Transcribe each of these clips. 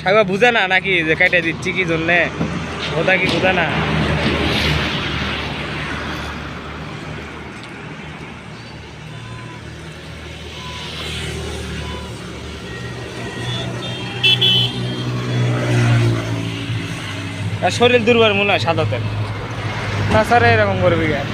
সাহেবা বুঝে না নাকি যে কাইটা দিচ্ছি কি জন্যে? ওটা কি বুঝে না? শরীর দুর্বল মনে হয় সাদাতে। তাছাড়া এরকম করবি কেন?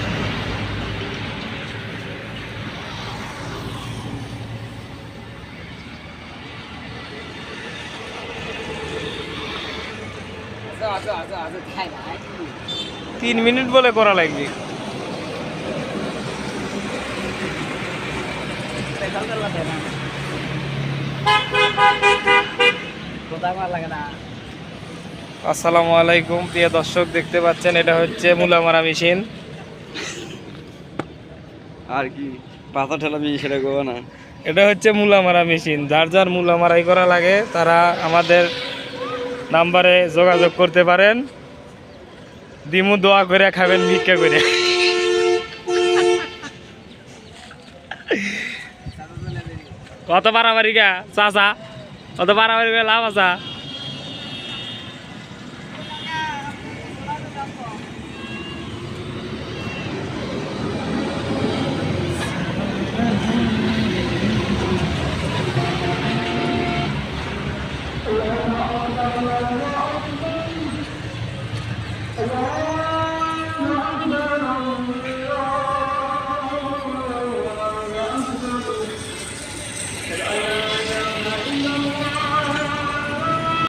তিন মিনিট বলে করা লাগবে। আসসালামু আলাইকুম প্রিয় দর্শক দেখতে পাচ্ছেন এটা হচ্ছে মুলামারা মেশিন। আর কি পাতা ঠেলাবি সেটা করব না। এটা হচ্ছে মুলামারা মেশিন যার যার মুলামারাই করা লাগে তারা আমাদের নাম্বারে যোগাযোগ করতে পারেন। দিমু দোয়া করে খাবেন, ভিক্ষা করে। কত বাড়াবাড়ি গা, চাচা? কত বাড়াবাড়ি লাভ আছে?